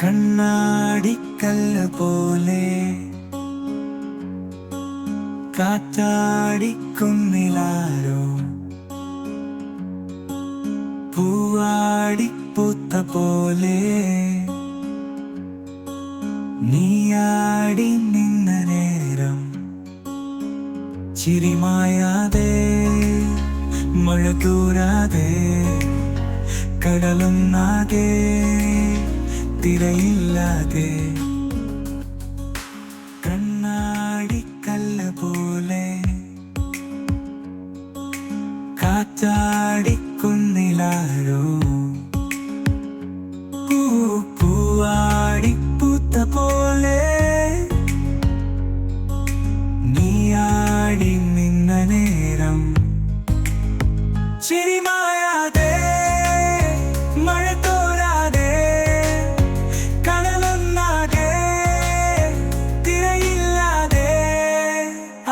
കണ്ണാടിക്കല്ല് പോലെ കാറ്റാടിക്കുന്നിലാരോ? പൂവാടിപ്പൂത്ത പോലെ നീയാടി നിന്ന നേരം ചിരിമായാതെ മഴ തൂരാതെ കടലും നാകെ തിരയില്ലാതെ കണ്ണാടിക്കല്ല പോലെ കാറ്റാടിക്കുന്നിലാരോ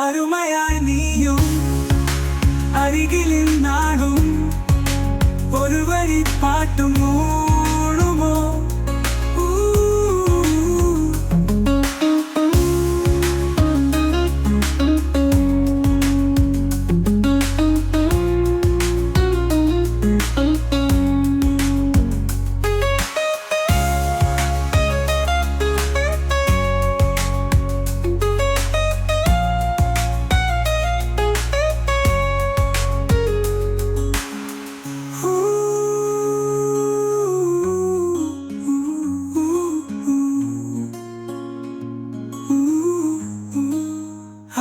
അരുമയായി നീയും അരികിലിൽ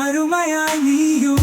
അരുമയായി നീയും.